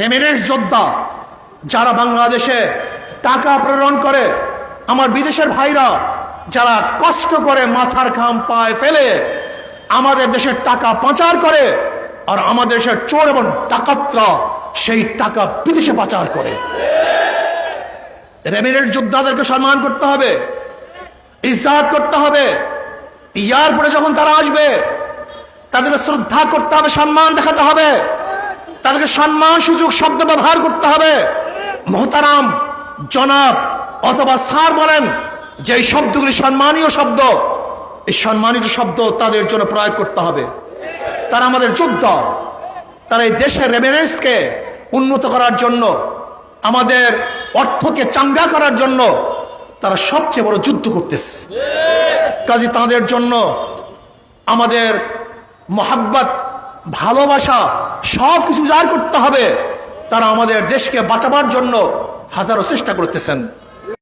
রেমিনেন্স যোদ্ধা যারা বাংলাদেশে টাকা প্রেরণ করে, আমার বিদেশের ভাইরা যারা কষ্ট করে মাথার ঘাম পায়ে ফেলে আমাদের দেশের টাকা পাচার করে আর আমাদের দেশের চোর এবং ডাকাতরা সেই টাকা বিদেশে পাচার করে। রেমিনেন্ট যোদ্ধাদেরকে সম্মান করতে হবে ইজাত করতে হবে। ইয়ার পরে যখন তারা আসবে তাদেরকে শ্রদ্ধা করতে হবে, সম্মান দেখাতে হবে। তাদেরকে সম্মান, সুযোগ, শব্দ ব্যবহার করতে হবে। মহতারাম জনাব অথবা স্যার বলেন যে এই শব্দগুলি সম্মানীয় শব্দ। এই সম্মানিত শব্দ তাদের জন্য প্রয়োগ করতে হবে। তারা আমাদের যোদ্ধা। তারা এই দেশের রেমিনেন্সকে উন্নত করার জন্য, আমাদের অর্থকে চাঙ্গা করার জন্য তারা সবচেয়ে বড় যুদ্ধ করতেছে। কাজে তাদের জন্য আমাদের মহাব্বত ভালোবাসা সব কিছু জার করতে হবে। তারা আমাদের দেশকে বাঁচাবার জন্য হাজারো চেষ্টা করতেছেন।